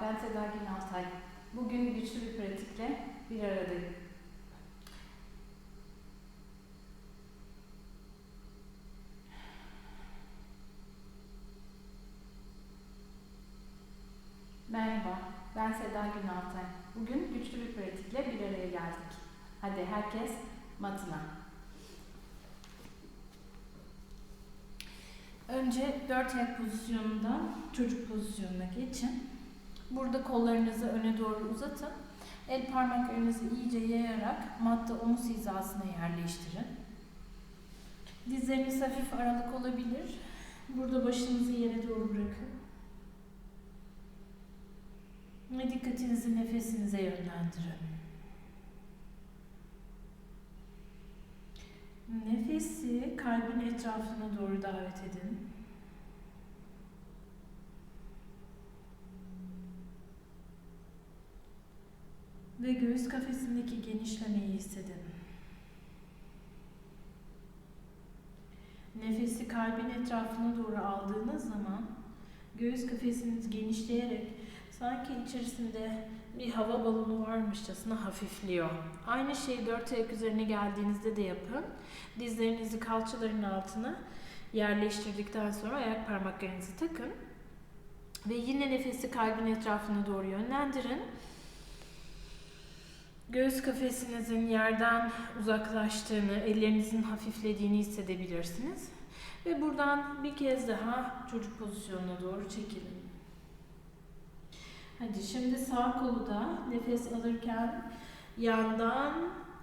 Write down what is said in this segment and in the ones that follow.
ben Seda Altay. Bugün güçlü bir pratikle bir aradayım. Merhaba, ben Seda Altay. Bugün güçlü bir pratikle bir araya geldik. Hadi herkes matına. Önce dört ayak pozisyonundan çocuk pozisyonuna geçin. Burada kollarınızı öne doğru uzatın. El parmaklarınızı iyice yayarak matta omuz hizasına yerleştirin. Dizleriniz hafif aralık olabilir. Burada başınızı yere doğru bırakın. Ve dikkatinizi nefesinize yönlendirin. Nefesi kalbin etrafına doğru davet edin. Ve göğüs kafesindeki genişlemeyi hissedin. Nefesi kalbin etrafına doğru aldığınız zaman göğüs kafesiniz genişleyerek sanki içerisinde bir hava balonu varmışçasına hafifliyor. Aynı şeyi dört ayak üzerine geldiğinizde de yapın. Dizlerinizi kalçaların altına yerleştirdikten sonra ayak parmaklarınızı takın. Ve yine nefesi kalbin etrafına doğru yönlendirin. Göğüs kafesinizin yerden uzaklaştığını, ellerinizin hafiflediğini hissedebilirsiniz. Ve buradan bir kez daha çocuk pozisyonuna doğru çekilin. Hadi şimdi sağ kolu da nefes alırken yandan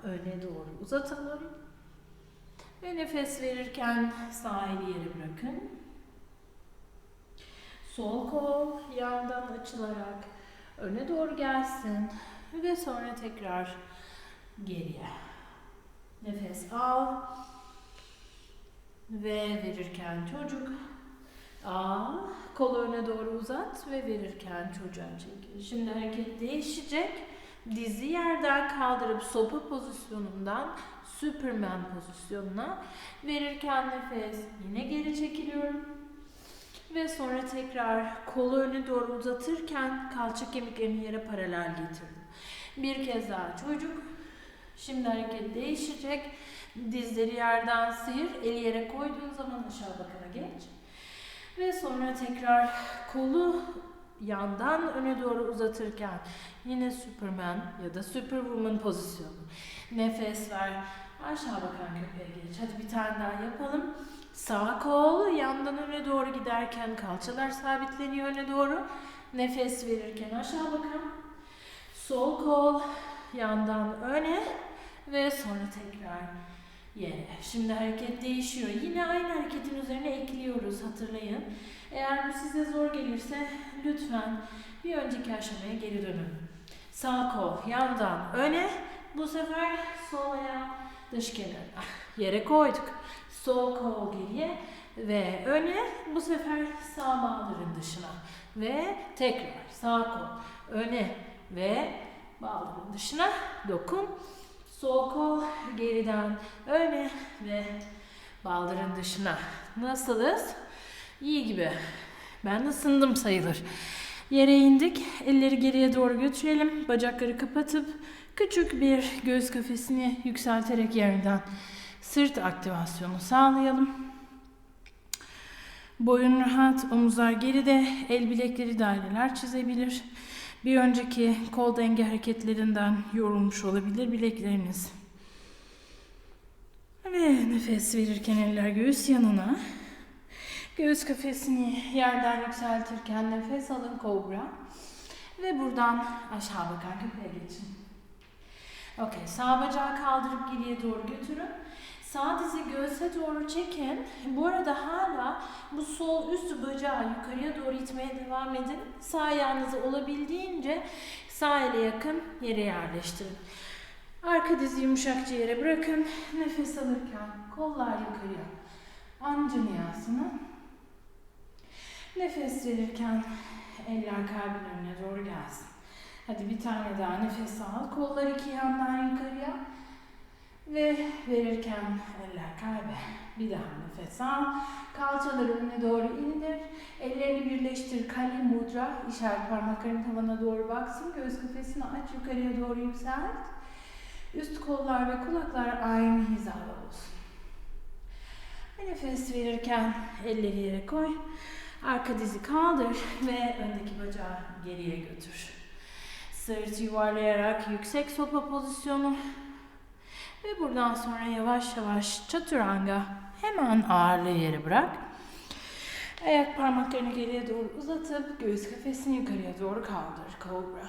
öne doğru uzatalım. Ve nefes verirken sağ eli yere bırakın. Sol kol yandan açılarak öne doğru gelsin ve sonra tekrar geriye. Nefes al ve verirken çocuk al, kolu öne doğru uzat ve verirken çocuğa çekil. Şimdi hareket değişecek. Dizi yerden kaldırıp sopa pozisyonundan Superman pozisyonuna verirken nefes yine geri çekiliyorum. Ve sonra tekrar kolu öne doğru uzatırken kalça kemiklerini yere paralel getirdim. Bir kez daha çocuk. Şimdi hareket değişecek. Dizleri yerden sıyır. Eli yere koyduğun zaman aşağı bakana geç. Ve sonra tekrar kolu yandan öne doğru uzatırken yine Superman ya da Superwoman pozisyonu. Nefes ver. Aşağı bakan köpeğe geç. Hadi bir tane daha yapalım. Sağ kol yandan öne doğru giderken kalçalar sabitleniyor öne doğru. Nefes verirken aşağı bakan. Sol kol yandan öne ve sonra tekrar yere. Şimdi hareket değişiyor. Yine aynı hareketin üzerine ekliyoruz hatırlayın. Eğer bu size zor gelirse lütfen bir önceki aşamaya geri dönün. Sağ kol yandan öne. Bu sefer sol ayağı dış kenarına. Yere koyduk. Sol kol geriye ve öne. Bu sefer sağ bağların dışına. Ve tekrar sağ kol öne ve bağların dışına dokun. Sol kol geriden öne ve baldırın dışına. Nasılız? İyi gibi. Ben ısındım sayılır. Yere indik. Elleri geriye doğru götürelim. Bacakları kapatıp küçük bir göğüs kafesini yükselterek yerden sırt aktivasyonu sağlayalım. Boyun rahat, omuzlar geride, el bilekleri daireler çizebilir. Bir önceki kol denge hareketlerinden yorulmuş olabilir bilekleriniz. Ve nefes verirken eller göğüs yanına. Göğüs kafesini yerden yükseltirken nefes alın kobra. Ve buradan aşağı bakan köpeğe geçin. Okey, sağ bacağı kaldırıp geriye doğru götürün. Sağ dizi göğse doğru çekin. Bu arada hala bu sol üst bacağı yukarıya doğru itmeye devam edin. Sağ ayağınızı olabildiğince sağ ele yakın yere yerleştirin. Arka dizi yumuşakça yere bırakın. Nefes alırken kollar yukarıya. Anjaniyasana. Nefes verirken eller kalbin önüne doğru gelsin. Hadi bir tane daha nefes al. Kollar iki yandan yukarıya. Ve verirken eller kalbe. Bir daha nefes al. Kalçaları öne doğru indir. Ellerini birleştir. Kali mudra. İşaret parmakların tavana doğru baksın. Göğüs kafesini aç. Yukarıya doğru yükselt. Üst kollar ve kulaklar aynı hizada olsun. Nefes verirken elleri yere koy. Arka dizi kaldır ve öndeki bacağı geriye götür. Sırt yuvarlayarak yüksek sopa pozisyonu. Ve buradan sonra yavaş yavaş çaturanga hemen ağırlığı yere bırak. Ayak parmaklarını geriye doğru uzatıp göğüs kafesini yukarıya doğru kaldır. Kobra.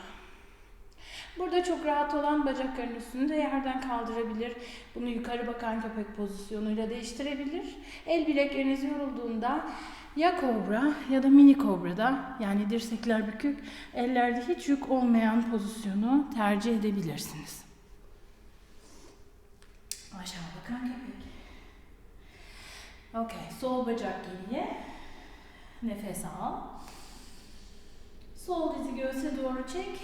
Burada çok rahat olan bacakların üstünü de yerden kaldırabilir. Bunu yukarı bakan köpek pozisyonuyla değiştirebilir. El bilekleriniz yorulduğunda ya kobra ya da mini kobrada yani dirsekler bükük, ellerde hiç yük olmayan pozisyonu tercih edebilirsiniz. Aşağı bakan köpek. Okey, sol bacak geriye. Nefes al. Sol dizi göğse doğru çek.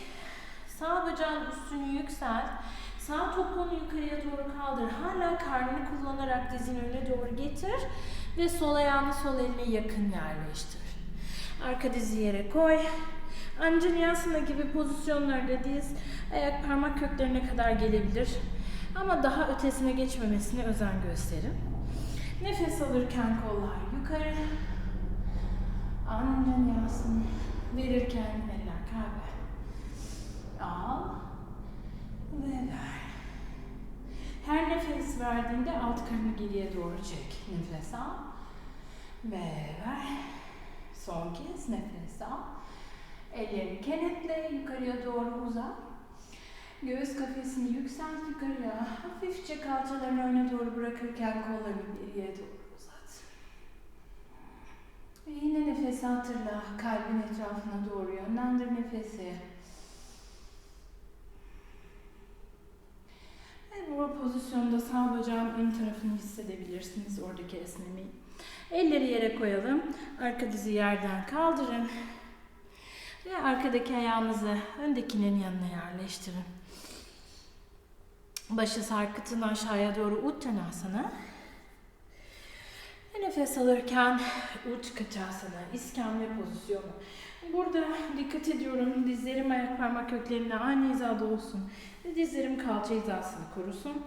Sağ bacağın üstünü yükselt. Sağ topuğunu yukarıya doğru kaldır. Hala karnını kullanarak dizini öne doğru getir. Ve sol ayağını sol eline yakın yerleştir. Arka dizi yere koy. Anjanyasana gibi pozisyonlarda diz ayak parmak köklerine kadar gelebilir. Ama daha ötesine geçmemesine özen gösterin. Nefes alırken kollar yukarı. Anjanyasana verirken eller kalbe. Al ve ver. Her nefes verdiğinde alt karnı geriye doğru çek. Nefes al ve ver. Son kez nefes al. Ellerini kenetle yukarıya doğru uzat. Göğüs kafesini yükselt yukarıya. Hafifçe kalçalarını öne doğru bırakırken kollarını geriye doğru uzat. Ve yine nefes hatırla. Kalbin etrafına doğru yönlendir nefesi. Ve bu pozisyonda sağ bacağın ön tarafını hissedebilirsiniz oradaki esnemeyi. Elleri yere koyalım. Arka dizi yerden kaldırın. Ve arkadaki ayağınızı öndekinin yanına yerleştirin. Başı sarkıtın aşağıya doğru Uttanasana. Nefes alırken Utkatasana, iskemle pozisyonu. Burada dikkat ediyorum dizlerim ayak parmak köklerimle aynı hizada olsun. Dizlerim kalça hizasını korusun.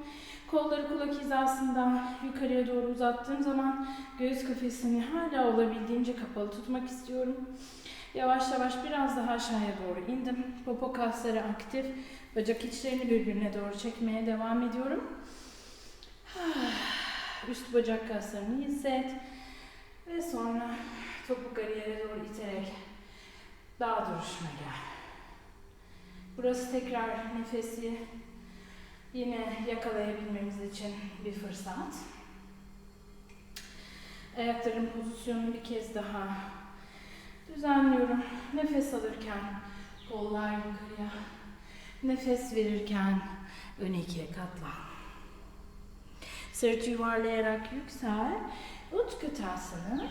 Kolları kulak hizasından yukarıya doğru uzattığım zaman göğüs kafesini hala olabildiğince kapalı tutmak istiyorum. Yavaş yavaş biraz daha aşağıya doğru indim. Popo kasları aktif. Bacak içlerini birbirine doğru çekmeye devam ediyorum. Üst bacak kaslarını hisset. Ve sonra topukları yere doğru iterek dağ duruşuna gel. Burası tekrar nefesi yine yakalayabilmemiz için bir fırsat. Ayakların pozisyonunu bir kez daha düzenliyorum. Nefes alırken kollar yukarıya, nefes verirken öne ikiye katla. Sırtı yuvarlayarak yüksel. Utkatasana.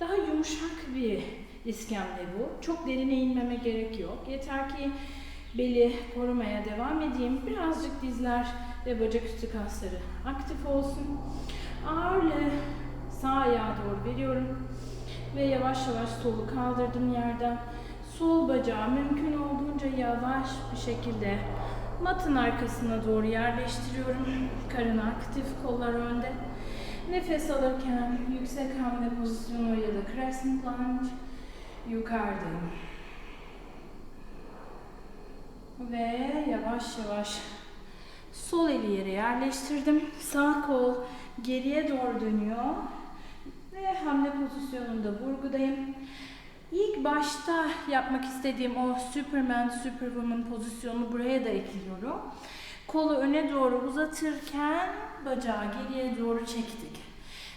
Daha yumuşak bir iskemle bu. Çok derine inmeme gerek yok. Yeter ki beli korumaya devam edeyim. Birazcık dizler ve bacak üstü kasları aktif olsun. Ağırlığı sağ ayağa doğru veriyorum. Ve yavaş yavaş solu kaldırdım yerden. Sol bacağı mümkün olduğunca yavaş bir şekilde matın arkasına doğru yerleştiriyorum. Karın aktif, kollar önde. Nefes alırken yüksek hamle pozisyonu ya da crescent lunge yukarıdayım. Ve yavaş yavaş sol eli yere yerleştirdim. Sağ kol geriye doğru dönüyor. Ve hamle pozisyonunda vurgudayım. İlk başta yapmak istediğim o Superman, Superwoman pozisyonu buraya da ekliyorum. Kolu öne doğru uzatırken bacağı geriye doğru çektik.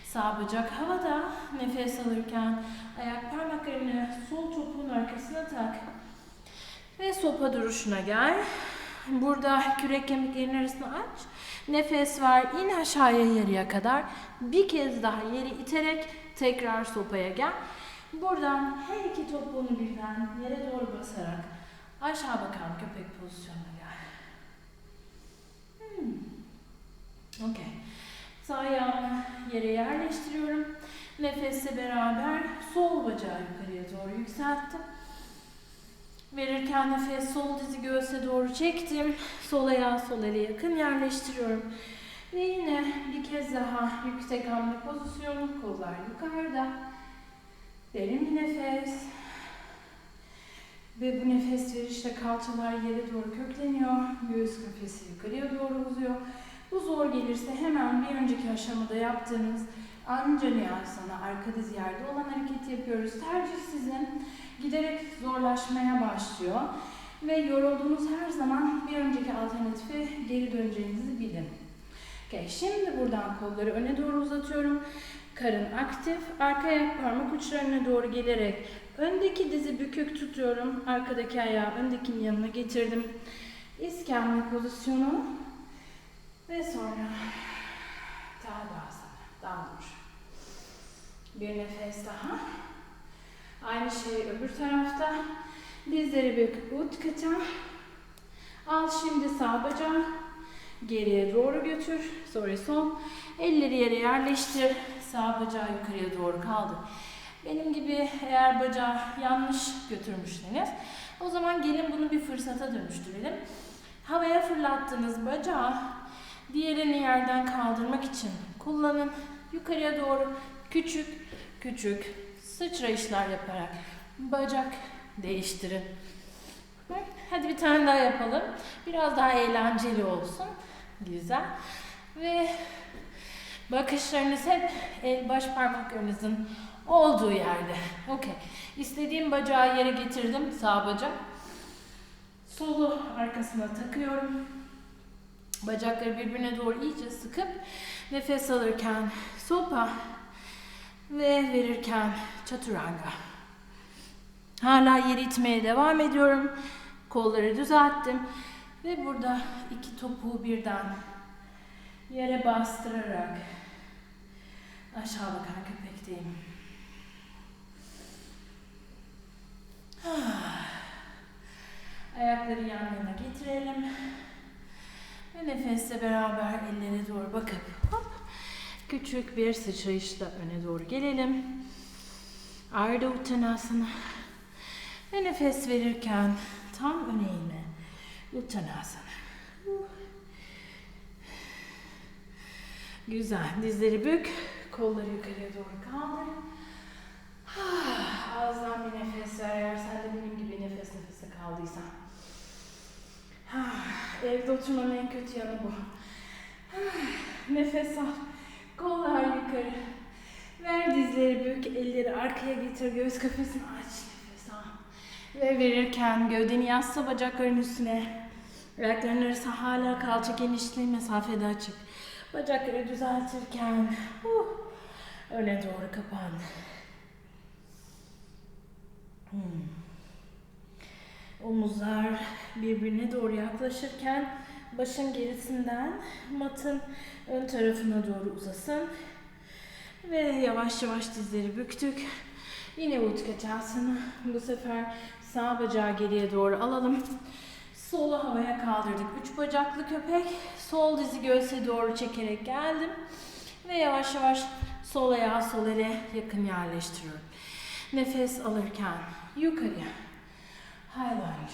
Sağ bacak havada, nefes alırken ayak parmaklarını sol topuğun arkasına tak. Ve sopa duruşuna gel. Burada kürek kemiklerinin arasını aç. Nefes ver, in aşağıya yarıya kadar. Bir kez daha yeri iterek tekrar sopaya gel. Buradan her iki topuğunu birden yere doğru basarak aşağı bakan köpek pozisyonuna gel. Hmm. Okey. Sağ ayağımı yere yerleştiriyorum. Nefesle beraber sol bacağı yukarıya doğru yükselttim. Verirken nefes sol dizi göğse doğru çektim. Sol ayağı sol ele yakın yerleştiriyorum. Ve yine bir kez daha yüksek hamle pozisyonu, kollar yukarıda. Derin bir nefes. Ve bu nefes verişte kalçalar yere doğru kökleniyor. Göğüs kafesi yukarıya doğru uzuyor. Bu zor gelirse hemen bir önceki aşamada yaptığımız Anjali Asana, arka diz yerde olan hareketi yapıyoruz. Tercih sizin giderek zorlaşmaya başlıyor. Ve yorulduğunuz her zaman bir önceki alternatife geri döneceğinizi bilin. Okay, şimdi buradan kolları öne doğru uzatıyorum. Karın aktif. Arka ayak parmak uçlarına doğru gelerek öndeki dizi bükük tutuyorum. Arkadaki ayağı öndekinin yanına getirdim. İskemle pozisyonu ve sonra Tadasana, damdur. Bir nefes daha. Aynı şey öbür tarafta. Dizleri büküp utkata. Al şimdi sağ bacağı. Geriye doğru götür. Sonra son. Elleri yere yerleştir. Sağ bacağı yukarıya doğru kaldır. Benim gibi eğer bacağı yanlış götürmüşseniz o zaman gelin bunu bir fırsata dönüştürelim. Havaya fırlattığınız bacağı diğerini yerden kaldırmak için kullanın. Yukarıya doğru küçük küçük sıçrayışlar yaparak bacak değiştirin. Hadi bir tane daha yapalım. Biraz daha eğlenceli olsun. Güzel. Ve bakışlarınız hep el baş parmaklarınızın olduğu yerde. Okey. İstediğim bacağı yere getirdim. Sağ bacak. Solu arkasına takıyorum. Bacakları birbirine doğru iyice sıkıp nefes alırken sopa ve verirken chaturanga. Hala yeri itmeye devam ediyorum. Kolları düzelttim. Ve burada iki topuğu birden yere bastırarak aşağı bakan köpekteyim. Ayakları yan yana getirelim. Ve nefesle beraber ellere doğru bakıp hop küçük bir sıçrayışla öne doğru gelelim. Ardha Uttanasana. Ve nefes verirken tam öne eğme. Uttanasana. Güzel. Dizleri bük. Kolları yukarıya doğru kaldır. Ağızdan bir nefes ver. Eğer sen de benim gibi nefes nefese kaldıysan. Evde oturmanın en kötü yanı bu. Nefes al. Kollar yukarı. Ver dizleri bük, elleri arkaya getir, göğüs kafesini aç. Nefes al. Ve verirken gövdeni yasla bacakların üstüne. Ayakların arası hala kalça genişliği mesafede açık. Bacakları düzeltirken uh, öne doğru kapan. Hmm. Omuzlar birbirine doğru yaklaşırken başın gerisinden matın ön tarafına doğru uzasın. Ve yavaş yavaş dizleri büktük. Yine Utkatasana. Bu sefer sağ bacağı geriye doğru alalım. Solu havaya kaldırdık. Üç bacaklı köpek. Sol dizi göğse doğru çekerek geldim. Ve yavaş yavaş sol ayağı sol ele yakın yerleştiriyorum. Nefes alırken yukarıya. High lunge.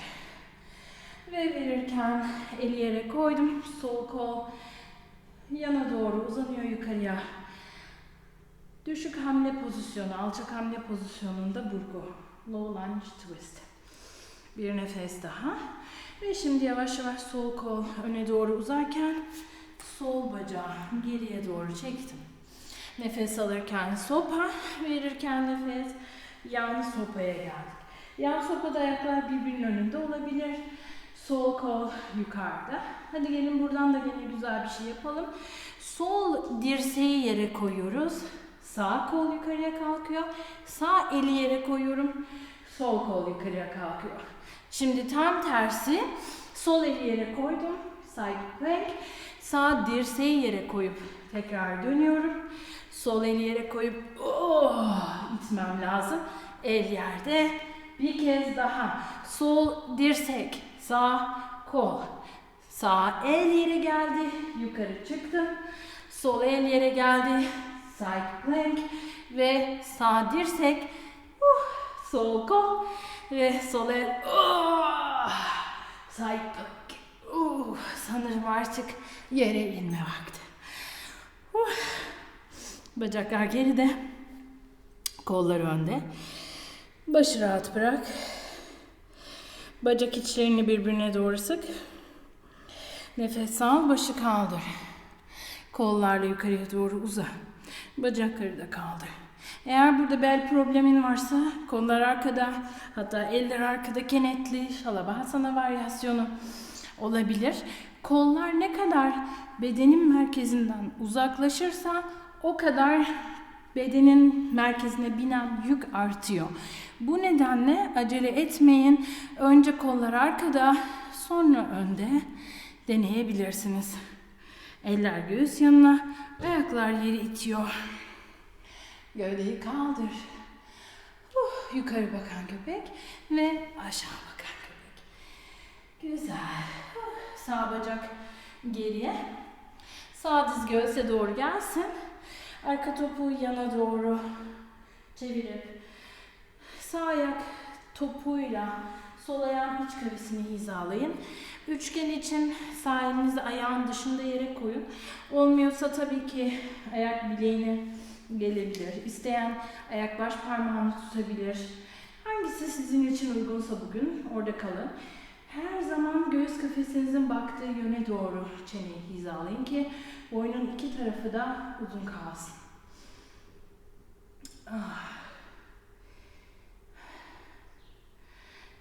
Ve verirken eli yere koydum. Sol kol yana doğru uzanıyor yukarıya. Düşük hamle pozisyonu, alçak hamle pozisyonunda burgu. Low lunge twist. Bir nefes daha. Ve şimdi yavaş yavaş sol kol öne doğru uzarken sol bacağı geriye doğru çektim. Nefes alırken sopa, verirken nefes yan sopaya geldik. Yan sopada ayaklar birbirinin önünde olabilir. Sol kol yukarıda. Hadi gelin buradan da yine güzel bir şey yapalım. Sol dirseği yere koyuyoruz. Sağ kol yukarıya kalkıyor. Sağ eli yere koyuyorum. Sol kol yukarıya kalkıyor. Şimdi tam tersi. Sol eli yere koydum. Side plank. Sağ dirseği yere koyup tekrar dönüyorum. Sol eli yere koyup oh, itmem lazım. El yerde. Bir kez daha. Sol dirsek. Sağ kol. Sağ el yere geldi. Yukarı çıktım. Sol el yere geldi. Side plank ve sağ dirsek. Uh, sol kol ve sol el. Uh, side plank. Uh, sanırım artık yere inme vakti. Uh. Bacaklar geride. Kollar önde. Başı rahat bırak. Bacak içlerini birbirine doğru sık. Nefes al, başı kaldır. Kollarla yukarıya doğru uza. Bacakları da kaldır. Eğer burada bel problemin varsa kollar arkada hatta eller arkada kenetli şalabhasana varyasyonu olabilir. Kollar ne kadar bedenin merkezinden uzaklaşırsa o kadar bedenin merkezine binen yük artıyor. Bu nedenle acele etmeyin. Önce kollar arkada, sonra önde deneyebilirsiniz. Eller göğüs yanına, ayaklar yeri itiyor. Gövdeyi kaldır. Uh, yukarı bakan köpek ve aşağı bakan köpek. Güzel. Uh, sağ bacak geriye. Sağ diz göğse doğru gelsin. Arka topuğu yana doğru çevirip sağ ayak topuğuyla sol ayağın iç kavesini hizalayın. Üçgen için sağ elinizi ayağın dışında yere koyun. Olmuyorsa tabii ki ayak bileğine gelebilir. İsteyen ayak baş parmağını tutabilir. Hangisi sizin için uygunsa bugün orada kalın. Her zaman göğüs kafesinizin baktığı yöne doğru çeneyi hizalayın ki boynun iki tarafı da uzun kalsın. Ah.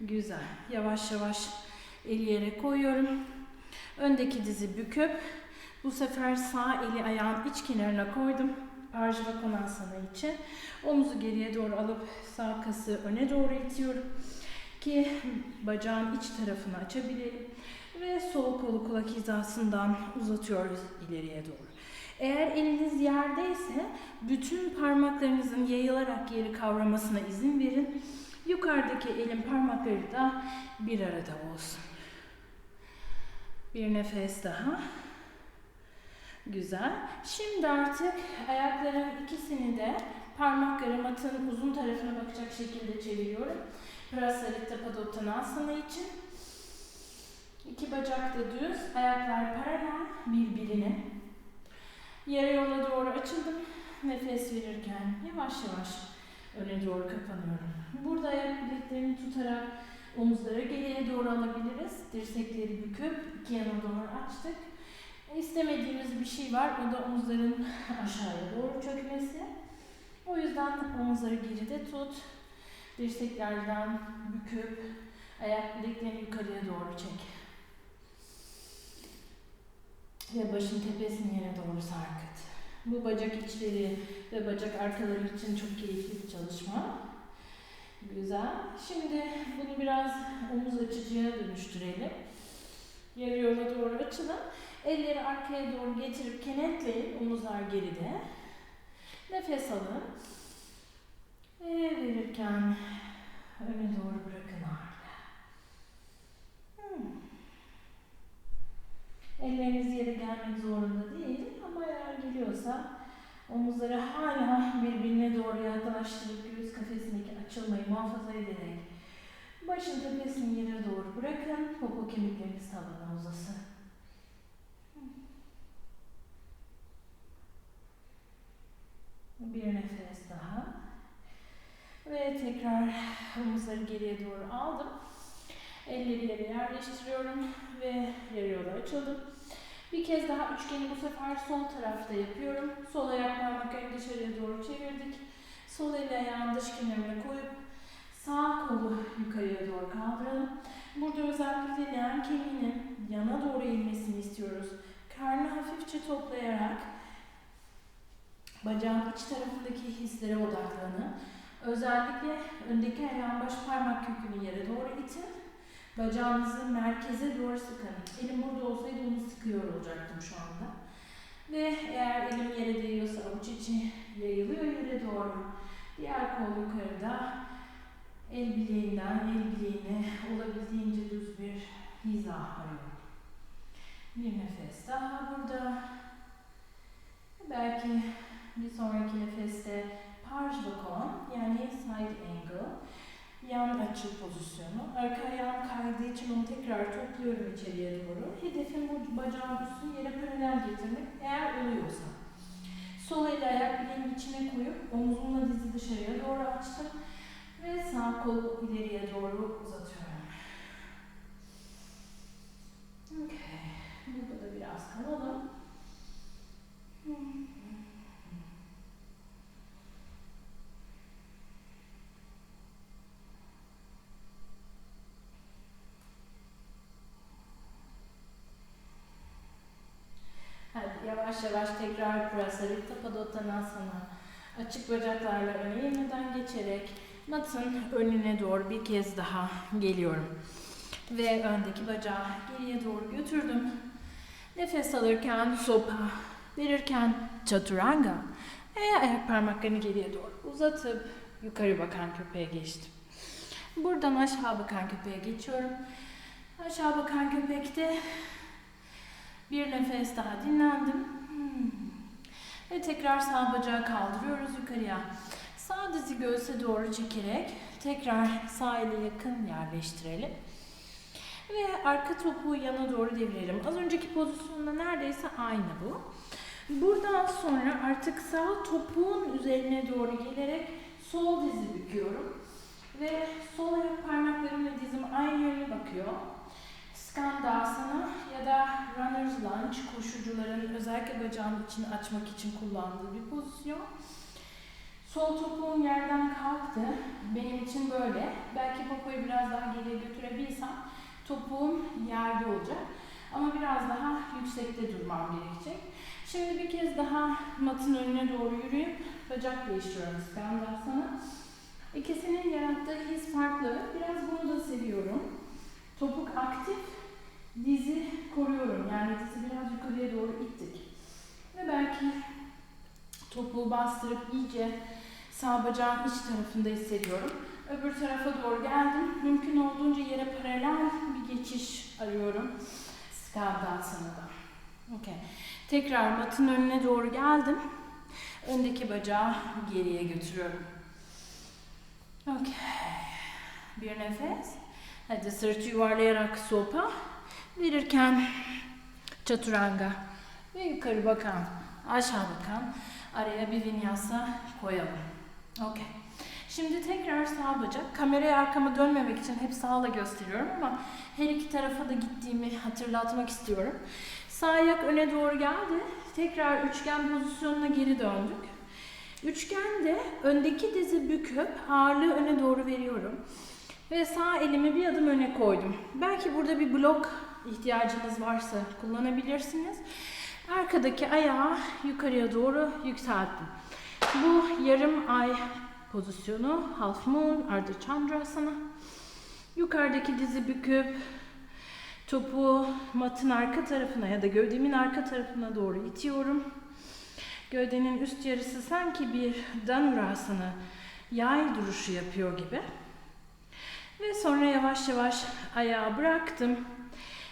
Güzel. Yavaş yavaş eli yere koyuyorum. Öndeki dizi büküp bu sefer sağ eli ayağın iç kenarına koydum. Parjivakonasana için. Omuzu geriye doğru alıp sağ kası öne doğru itiyorum. Ki bacağın iç tarafını açabilelim. Ve sol kolu kulak hizasından uzatıyoruz ileriye doğru. Eğer eliniz yerdeyse bütün parmaklarınızın yayılarak yeri kavramasına izin verin. Yukarıdaki elin parmakları da bir arada olsun. Bir nefes daha. Güzel. Şimdi artık ayakların ikisini de parmakları matın uzun tarafına bakacak şekilde çeviriyorum. Prasarita Padottanasana için. İki bacak da düz, ayaklar paralel birbirine. Yarı yola doğru açıldım. Nefes verirken yavaş yavaş öne doğru kapanıyorum. Burada ayak bileklerini tutarak omuzları geriye doğru alabiliriz. Dirsekleri büküp iki yana doğru açtık. İstemediğimiz bir şey var. O da omuzların aşağıya doğru çökmesi. O yüzden omuzları geride tut. Dirseklerden büküp ayak bileklerini yukarıya doğru çek. Ve başın tepesini yere doğru sarkıt. Bu bacak içleri ve bacak arkaları için çok keyifli bir çalışma. Güzel. Şimdi bunu biraz omuz açıcıya dönüştürelim. Yarı yola doğru açılın. Elleri arkaya doğru getirip kenetleyin. Omuzlar geride. Nefes alın. Ve verirken öne doğru bırakın ağırlığı. Hmm. Elleriniz yere gelmek zorunda değil ama eğer geliyorsa omuzları hala birbirine doğru yaklaştırıp göğüs kafesindeki açılmayı muhafaza ederek başın tepesini yere doğru bırakın. Popo kemikleriniz tavana uzasın. Bir nefes daha. Ve tekrar omuzları geriye doğru aldım. Elleri yere yerleştiriyorum ve yarı yola açıldım. Bir kez daha üçgeni bu sefer sol tarafta yapıyorum. Sol ayak parmaklarını dışarıya doğru çevirdik. Sol eli ayağın dış kenarına koyup sağ kolu yukarıya doğru kaldıralım. Burada özellikle leğen kemiğinin yana doğru eğilmesini istiyoruz. Karnı hafifçe toplayarak bacağın iç tarafındaki hislere odaklanın. Özellikle öndeki ayağın baş parmak kökünü yere doğru itin. Bacağınızı merkeze doğru sıkın. Elim burada olsaydı onu sıkıyor olacaktım şu anda. Ve eğer elim yere değiyorsa avuç içi yayılıyor yere doğru. Diğer kol yukarıda. El bileğinden el bileğine olabildiğince düz bir hiza arıyorum. Bir nefes daha burada. Belki bir sonraki nefeste parj bakon yani side angle yan açı pozisyonu. Arka ayağım kaydığı için onu tekrar topluyorum içeriye doğru. Hedefim bu bacağın üstü yere paralel getirmek eğer oluyorsa. Sol eli ayak bileğimin içine koyup omzumla dizi dışarıya doğru açtım. Ve sağ kolu ileriye doğru uzatıyorum. Okay. Burada da biraz kalalım. Hmm. Yavaş yavaş tekrar Prasarita Padottanasana. Açık bacaklarla öne yeniden geçerek matın önüne doğru bir kez daha geliyorum. Ve öndeki bacağı geriye doğru götürdüm. Nefes alırken sopa, verirken chaturanga ve ayak parmaklarını geriye doğru uzatıp yukarı bakan köpeğe geçtim. Buradan aşağı bakan köpeğe geçiyorum. Aşağı bakan köpekte bir nefes daha dinlendim. Ve tekrar sağ bacağı kaldırıyoruz yukarıya. Sağ dizi göğse doğru çekerek tekrar sağ eli yakın yerleştirelim. Ve arka topuğu yana doğru devirelim. Az önceki pozisyonda neredeyse aynı bu. Buradan sonra artık sağ topuğun üzerine doğru gelerek sol dizi büküyorum. Ve sol ayak parmaklarım ve dizim aynı yöne bakıyor. Skandasana ya da runner's lunge koşucuların özellikle bacağın içini açmak için kullandığı bir pozisyon. Sol topuğum yerden kalktı. Benim için böyle. Belki popoyu biraz daha geriye götürebilsem topuğum yerde olacak. Ama biraz daha yüksekte durmam gerekecek. Şimdi bir kez daha matın önüne doğru yürüyüp bacak değiştiriyorum skandasana. İkisinin yarattığı his farklı. Biraz bunu da seviyorum. Topuk aktif, dizi koruyorum. Yani dizi biraz yukarıya doğru ittik. Ve belki topuğu bastırıp iyice sağ bacağın iç tarafında hissediyorum. Öbür tarafa doğru geldim. Mümkün olduğunca yere paralel bir geçiş arıyorum. Skandasanadan. Okay. Tekrar matın önüne doğru geldim. Öndeki bacağı geriye götürüyorum. Okay. Bir nefes. Hadi sırtı yuvarlayarak sopa. Verirken chaturanga. Ve yukarı bakan, aşağı bakan. Araya bir vinyasa koyalım. Okay. Şimdi tekrar sağ bacak. Kameraya arkama dönmemek için hep sağla gösteriyorum ama her iki tarafa da gittiğimi hatırlatmak istiyorum. Sağ ayak öne doğru geldi. Tekrar üçgen pozisyonuna geri döndük. Üçgende öndeki dizi büküp ağırlığı öne doğru veriyorum. Ve sağ elimi bir adım öne koydum. Belki burada bir blok ihtiyacınız varsa kullanabilirsiniz. Arkadaki ayağı yukarıya doğru yükselttim. Bu yarım ay pozisyonu Half Moon Ardha Chandrasana. Yukarıdaki dizi büküp topu matın arka tarafına ya da gövdemin arka tarafına doğru itiyorum. Gövdenin üst yarısı sanki bir Dhanurasana yay duruşu yapıyor gibi. Ve sonra yavaş yavaş ayağı bıraktım.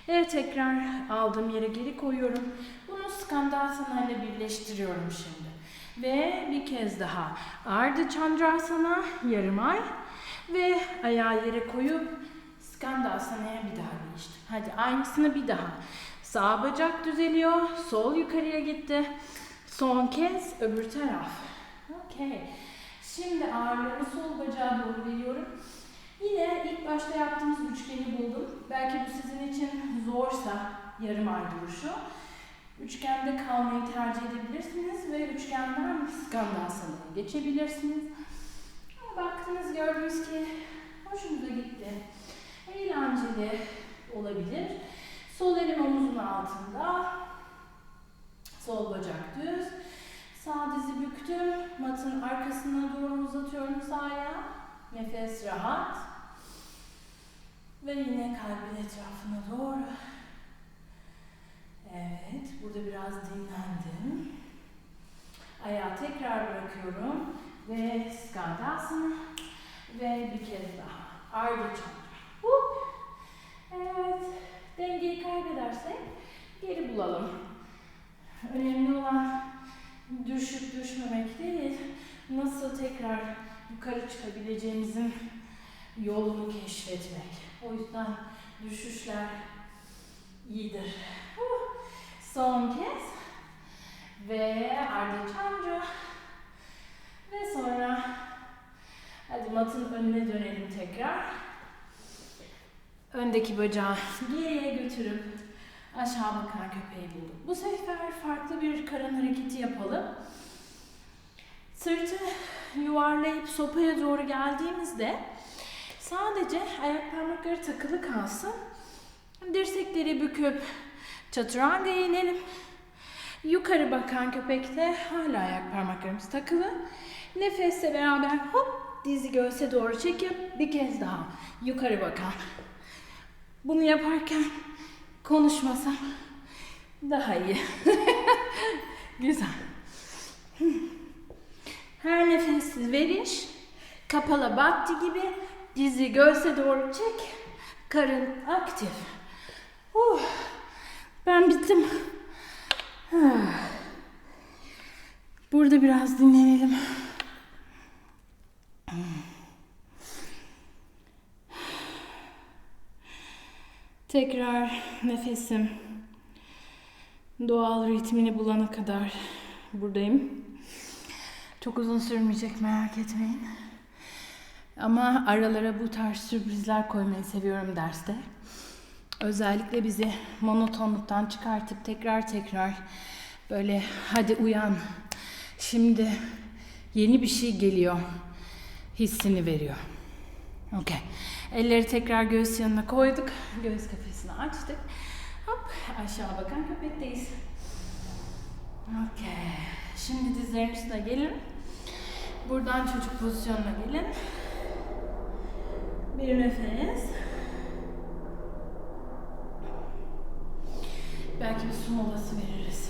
Ve tekrar aldığım yere geri koyuyorum. Bunu Skandasana ile birleştiriyorum şimdi. Ve bir kez daha. Ardha Chandrasana yarım ay. Ve ayağı yere koyup Skandasana'ya bir daha geçtim. Hadi aynısını bir daha. Sağ bacak düzeliyor. Sol yukarıya gitti. Son kez öbür taraf. Okay. Şimdi ağırlığımı sol bacağa doğru veriyorum. Yine ilk başta yaptığımız üçgeni buldum. Belki bu sizin için zorsa yarım ay duruşu. Üçgende kalmayı tercih edebilirsiniz ve üçgenden Skandasana'ya geçebilirsiniz. Ama baktınız gördünüz ki hoşunuza gitti. Eğlenceli olabilir. Sol elim omuzun altında. Sol bacak düz. Sağ dizi büktüm. Matın arkasına doğru uzatıyorum sağ ayağı. Nefes rahat. Ve yine kalbin etrafına doğru. Evet, burada biraz dinlendim. Ayağı tekrar bırakıyorum. Ve Skandasana. Ve bir kez daha. Chandra. Hup. Evet, dengeyi kaybedersek geri bulalım. Önemli olan düşüp düşmemek değil, nasıl tekrar yukarı çıkabileceğimizin yolunu keşfetmek. O yüzden düşüşler iyidir. Son kez. Ve ardıç amca. Ve sonra hadi matın önüne dönelim tekrar. Öndeki bacağı geriye götürüp aşağı bakan köpeği bulduk. Bu sefer farklı bir karın hareketi yapalım. Sırtı yuvarlayıp sopaya doğru geldiğimizde sadece ayak parmakları takılı kalsın. Dirsekleri büküp çatırangaya inelim. Yukarı bakan köpekte hala ayak parmaklarımız takılı. Nefesle beraber hop dizi göğse doğru çekip bir kez daha yukarı bakan. Bunu yaparken konuşmasam daha iyi. Güzel. Her nefes veriş kapalı battı gibi dizi göğse doğru çek. Karın aktif. Uh, ben bittim. Burada biraz dinlenelim. Tekrar nefesim doğal ritmini bulana kadar buradayım. Çok uzun sürmeyecek merak etmeyin. Ama aralara bu tarz sürprizler koymayı seviyorum derste. Özellikle bizi monotonluktan çıkartıp tekrar tekrar böyle hadi uyan. Şimdi yeni bir şey geliyor hissini veriyor. Okey. Elleri tekrar göğüs yanına koyduk. Göğüs kafesini açtık. Hop aşağı bakan köpekteyiz. Okey. Şimdi dizlerin üstüne gelin. Buradan çocuk pozisyonuna gelin. Bir nefes. Belki bir su molası veririz.